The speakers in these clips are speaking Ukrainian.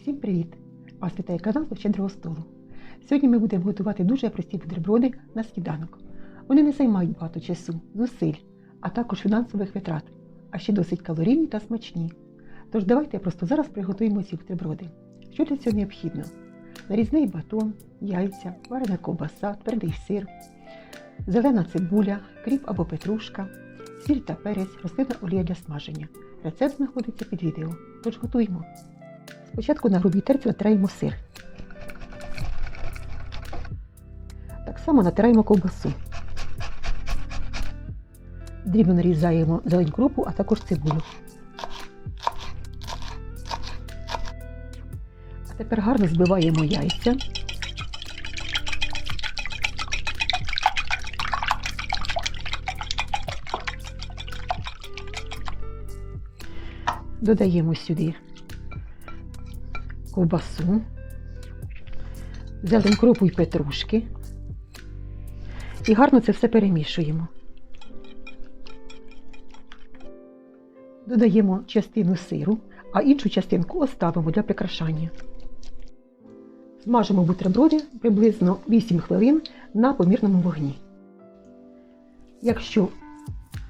Всім привіт! Вас вітає канал Щедрого столу. Сьогодні ми будемо готувати дуже прості бутерброди на сніданок. Вони не займають багато часу, зусиль, а також фінансових витрат, а ще досить калорійні та смачні. Тож давайте просто зараз приготуємо ці бутерброди. Що для цього необхідно? Нарізний батон, яйця, варена ковбаса, твердий сир, зелена цибуля, кріп або петрушка, сіль та перець, рослинна олія для смаження. Рецепт знаходиться під відео. Тож готуємо. Спочатку на грубій терці натираємо сир. Так само натираємо ковбасу. Дрібно нарізаємо зелень кропу, а також цибулю. А тепер гарно збиваємо яйця. Додаємо сюди ковбасу, зелень кропу і петрушки. І гарно це все перемішуємо. Додаємо частину сиру, а іншу частинку оставимо для прикрашання. Смажимо бутерброди приблизно 8 хвилин на помірному вогні. Якщо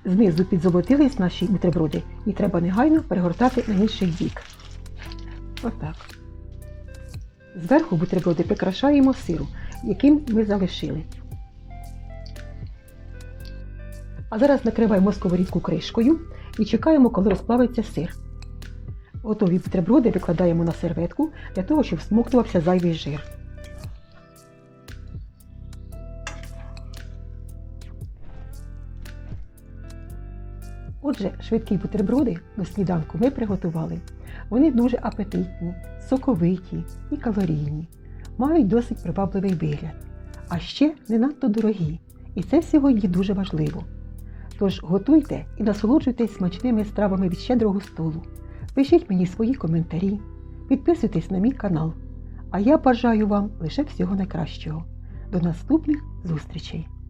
знизу підзолотились наші бутерброди, їх треба негайно перегортати на інший бік. Отак. Зверху бутерброди прикрашаємо сиру, яким ми залишили. А зараз накриваємо сковорідку кришкою і чекаємо, коли розплавиться сир. Готові бутерброди викладаємо на серветку для того, щоб всмоктувався зайвий жир. Отже, швидкі бутерброди до сніданку ми приготували. Вони дуже апетитні, соковиті і калорійні, мають досить привабливий вигляд, а ще не надто дорогі. І це сьогодні дуже важливо. Тож готуйте і насолоджуйтесь смачними стравами від щедрого столу. Пишіть мені свої коментарі, підписуйтесь на мій канал. А я бажаю вам лише всього найкращого. До наступних зустрічей!